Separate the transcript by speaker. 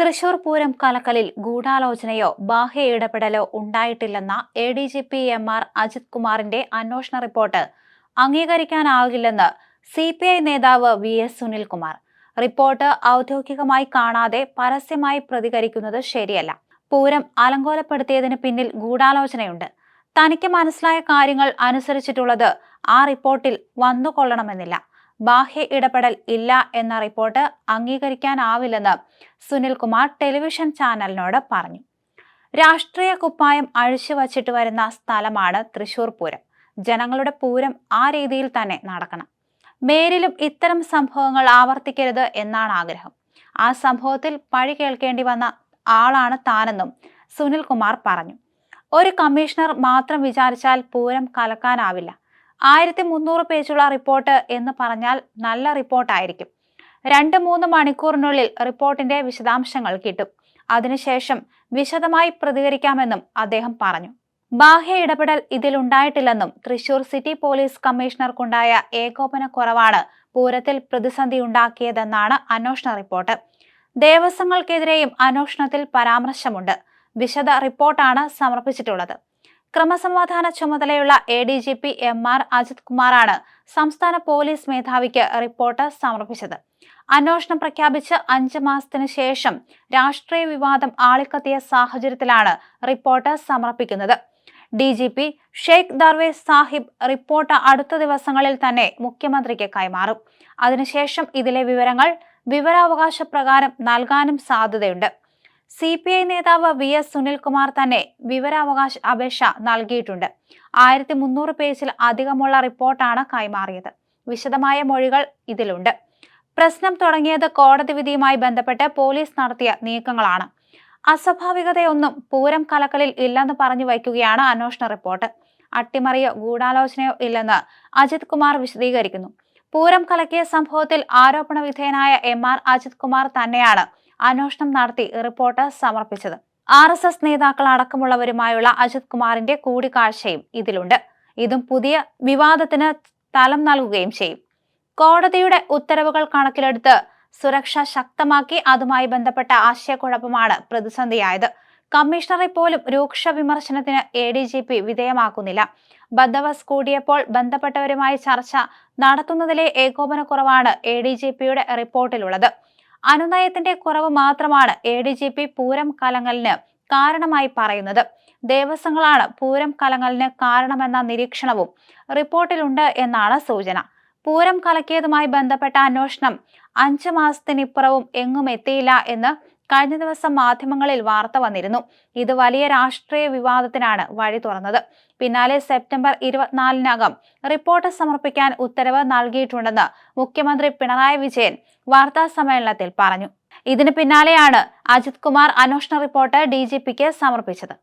Speaker 1: തൃശൂർ പൂരം കലക്കലിൽ ഗൂഢാലോചനയോ ബാഹ്യ ഇടപെടലോ ഉണ്ടായിട്ടില്ലെന്ന A D G P M R Ajith കുമാറിന്റെ അന്വേഷണ റിപ്പോർട്ട് അംഗീകരിക്കാനാകില്ലെന്ന് സി പി ഐ നേതാവ് വി എസ് സുനിൽകുമാർ. റിപ്പോർട്ട് ഔദ്യോഗികമായി കാണാതെ പരസ്യമായി പ്രതികരിക്കുന്നത് ശരിയല്ല. പൂരം അലങ്കോലപ്പെടുത്തിയതിന് പിന്നിൽ ഗൂഢാലോചനയുണ്ട്. തനിക്ക് മനസ്സിലായ കാര്യങ്ങൾ അനുസരിച്ചിട്ടുള്ളത് ആ റിപ്പോർട്ടിൽ വന്നുകൊള്ളണമെന്നില്ല. ബാഹ്യ ഇടപെടൽ ഇല്ല എന്ന റിപ്പോർട്ട് അംഗീകരിക്കാനാവില്ലെന്ന് സുനിൽകുമാർ ടെലിവിഷൻ ചാനലിനോട് പറഞ്ഞു. രാഷ്ട്രീയ കുപ്പായം അഴിച്ചു വച്ചിട്ട് വരുന്ന സ്ഥലമാണ് തൃശൂർ പൂരം. ജനങ്ങളുടെ പൂരം ആ രീതിയിൽ തന്നെ നടക്കണം. മേരിലും ഇത്തരം സംഭവങ്ങൾ ആവർത്തിക്കരുത് എന്നാണ് ആഗ്രഹം. ആ സംഭവത്തിൽ പഴി കേൾക്കേണ്ടി വന്ന ആളാണ് താനെന്നും സുനിൽകുമാർ പറഞ്ഞു. ഒരു കമ്മീഷണർ മാത്രം വിചാരിച്ചാൽ പൂരം കലക്കാനാവില്ല. ആയിരത്തി മുന്നൂറ് പേജുള്ള റിപ്പോർട്ട് എന്ന് പറഞ്ഞാൽ നല്ല റിപ്പോർട്ടായിരിക്കും. രണ്ട് മൂന്ന് മണിക്കൂറിനുള്ളിൽ റിപ്പോർട്ടിന്റെ വിശദാംശങ്ങൾ കിട്ടും. അതിനുശേഷം വിശദമായി പ്രതികരിക്കാമെന്നും അദ്ദേഹം പറഞ്ഞു. ബാഹ്യ ഇടപെടൽ ഇതിലുണ്ടായിട്ടില്ലെന്നും തൃശൂർ സിറ്റി പോലീസ് കമ്മീഷണർക്കുണ്ടായ ഏകോപന കുറവാണ് പൂരത്തിൽ പ്രതിസന്ധി ഉണ്ടാക്കിയതെന്നാണ് അന്വേഷണ റിപ്പോർട്ട്. ദേവസ്വങ്ങൾക്കെതിരെയും അന്വേഷണത്തിൽ പരാമർശമുണ്ട്. വിശദ റിപ്പോർട്ടാണ് സമർപ്പിച്ചിട്ടുള്ളത്. ക്രമസമാധാന ചുമതലയുള്ള A D G P M R Ajith കുമാറാണ് സംസ്ഥാന പോലീസ് മേധാവിക്ക് റിപ്പോർട്ട് സമർപ്പിച്ചത്. അന്വേഷണം പ്രഖ്യാപിച്ച് അഞ്ച് മാസത്തിനു ശേഷം രാഷ്ട്രീയ വിവാദം ആളിക്കത്തിയ സാഹചര്യത്തിലാണ് റിപ്പോർട്ട് സമർപ്പിക്കുന്നത്. D G P Sheikh Darvesh Sahib report അടുത്ത ദിവസങ്ങളിൽ തന്നെ മുഖ്യമന്ത്രിക്ക് കൈമാറും. അതിനുശേഷം ഇതിലെ വിവരങ്ങൾ വിവരാവകാശ പ്രകാരം നൽകാനും സാധ്യതയുണ്ട്. സി പി ഐ നേതാവ് വി എസ് സുനിൽകുമാർ തന്നെ വിവരാവകാശ അപേക്ഷ നൽകിയിട്ടുണ്ട്. ആയിരത്തി മുന്നൂറ് പേജിൽ അധികമുള്ള റിപ്പോർട്ടാണ് കൈമാറിയത്. വിശദമായ മൊഴികൾ ഇതിലുണ്ട്. പ്രശ്നം തുടങ്ങിയത് കോടതി വിധിയുമായി ബന്ധപ്പെട്ട് പോലീസ് നടത്തിയ നീക്കങ്ങളാണ്. അസ്വാഭാവികതയൊന്നും പൂരം കലക്കലിൽ ഇല്ലെന്ന് പറഞ്ഞു വയ്ക്കുകയാണ് അന്വേഷണ റിപ്പോർട്ട്. അട്ടിമറിയോ ഗൂഢാലോചനയോ ഇല്ലെന്ന് അജിത് കുമാർ വിശദീകരിക്കുന്നു. പൂരം കലക്കിയ സംഭവത്തിൽ ആരോപണ വിധേയനായ എം ആർ അജിത് കുമാർ തന്നെയാണ് അന്വേഷണം നടത്തി റിപ്പോർട്ട് സമർപ്പിച്ചത്. ആർ എസ് എസ് നേതാക്കൾ അടക്കമുള്ളവരുമായുള്ള അജിത് കുമാറിന്റെ കൂടിക്കാഴ്ചയും ഇതിലുണ്ട്. ഇതും പുതിയ വിവാദത്തിന് തലം നൽകുകയും ചെയ്യും. കോടതിയുടെ ഉത്തരവുകൾ കണക്കിലെടുത്ത് സുരക്ഷ ശക്തമാക്കി അതുമായി ബന്ധപ്പെട്ട ആശയക്കുഴപ്പമാണ് പ്രതിസന്ധിയായത്. കമ്മീഷണറെ പോലും രൂക്ഷ വിമർശനത്തിന് എ ഡി ജി പി വിധേയമാക്കുന്നില്ല. ബന്ദവസ് കൂടിയപ്പോൾ ബന്ധപ്പെട്ടവരുമായി ചർച്ച നടത്തുന്നതിലെ ഏകോപനക്കുറവാണ് എ ഡി ജി പിയുടെ റിപ്പോർട്ടിലുള്ളത്. അനുനയത്തിന്റെ കുറവ് മാത്രമാണ് A D G P Pooram കലങ്ങലിന് കാരണമായി പറയുന്നത്. ദേവസ്വങ്ങളാണ് പൂരം കലങ്ങലിന് കാരണമെന്ന നിരീക്ഷണവും റിപ്പോർട്ടിലുണ്ട് എന്നാണ് സൂചന. പൂരം കലക്കിയതുമായി ബന്ധപ്പെട്ട അന്വേഷണം അഞ്ചു മാസത്തിനിപ്പുറവും എങ്ങും എത്തിയില്ല എന്ന് കഴിഞ്ഞ ദിവസം മാധ്യമങ്ങളിൽ വാർത്ത വന്നിരുന്നു. ഇത് വലിയ രാഷ്ട്രീയ വിവാദത്തിനാണ് വഴി തുറന്നത്. പിന്നാലെ സെപ്റ്റംബർ ഇരുപത്തിനാലിനകം റിപ്പോർട്ട് സമർപ്പിക്കാൻ ഉത്തരവ് നൽകിയിട്ടുണ്ടെന്ന് മുഖ്യമന്ത്രി പിണറായി വിജയൻ വാർത്താ സമ്മേളനത്തിൽ പറഞ്ഞു. ഇതിന് പിന്നാലെയാണ് അജിത് കുമാർ അന്വേഷണ റിപ്പോർട്ട് ഡി സമർപ്പിച്ചത്.